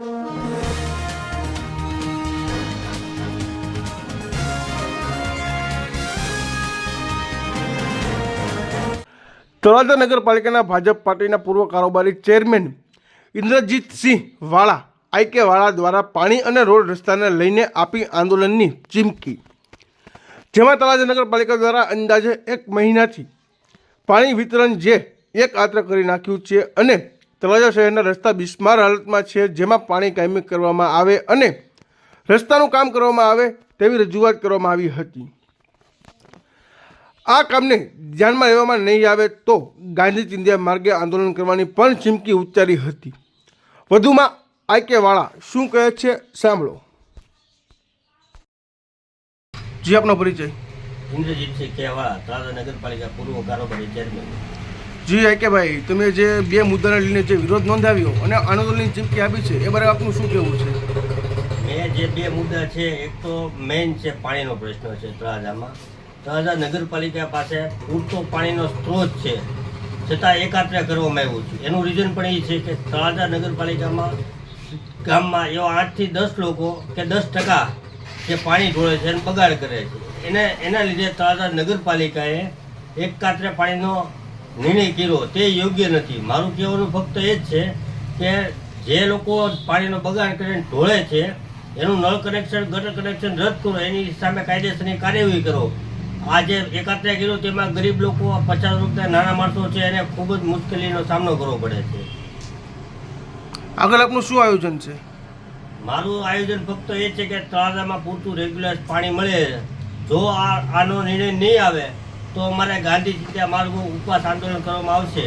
તળાજા નગરપાલિકાના ભાજપ પાર્ટીના પૂર્વ કારોબારી ચેરમેન ઇન્દ્રજીતસિંહ વાળા આઈકે વાળા દ્વારા પાણી અને રોડ રસ્તાને લઈને આપી આંદોલનની ચીમકી. જેમાં તળાજા નગરપાલિકા દ્વારા અંદાજે એક મહિનાથી પાણી વિતરણ જે એક આત્ર કરી નાખ્યું છે અને તળાજા શહેરના રસ્તા બિસ્માર હાલતમાં છે, જેમાં પાણી કાયમી કરવામાં આવે અને રસ્તાનું કામ કરવામાં આવે તેવી રજૂઆત કરવામાં આવી હતી. આ કામને ધ્યાનમાં લેવામાં નહીં આવે તો ગાંધી ચિંધ્યા માર્ગે આંદોલન કરવાની પણ ચીમકી ઉચ્ચારી હતી. વધુમાં આઈકે વાળા શું કહે છે, સાંભળો. જી, આપનો પરિચય. ઇન્દ્રજીતસિંહ કહેવા તળાજા નગરપાલિકા પૂર્વ કારોબારી ચેરમેન. જી કે ભાઈ, તમે જે બે મુદ્દાને લઈને જે વિરોધ નોંધાવ્યો અને આંદોલનની ચીમકી આપી છે, એ બારે આપનું શું કહેવું છે? મેં જે બે મુદ્દા છે, એક તો મેઇન છે પાણીનો પ્રશ્ન છે તળાજામાં. તળાજા નગરપાલિકા પાસે પૂરતો પાણીનો સ્ત્રોત છે. છતાં એકાત્ર કરવામાં આવ્યું છે. એનું રીઝન પણ એ છે કે તળાજા નગરપાલિકામાં ગામમાં એવા આઠથી દસ લોકો કે દસ ટકા જે પાણી ઢોળે છે અને બગાડ કરે છે. એને, એના લીધે તળાજા નગરપાલિકાએ એકાત્રે પાણીનો નિર્ણય કર્યો તે યોગ્ય નથી. મારું કહેવાનું ફક્ત એ જ છે કે જે લોકો પાણીનો બગાડ કરીને ઢોળે છે એનું નળ કનેક્શન ગટર કનેક્શન રદ કરો એની સામે કાયદેસરની કાર્યવાહી કરો. આ જે એકાત્રે કર્યું તેમાં ગરીબ લોકો પચાસ રૂપિયા નાના માણસો છે એને ખૂબ જ મુશ્કેલીનો સામનો કરવો પડે છે. આગળ આપનું શું આયોજન છે? મારું આયોજન ફક્ત એ છે કે તળાજામાં પૂરતું રેગ્યુલર પાણી મળે. જો આ આનો નિર્ણય નહીં આવે તો અમારે ગાંધી ત્યાં માર્ગો ઉપવાસ આંદોલન કરવામાં આવશે.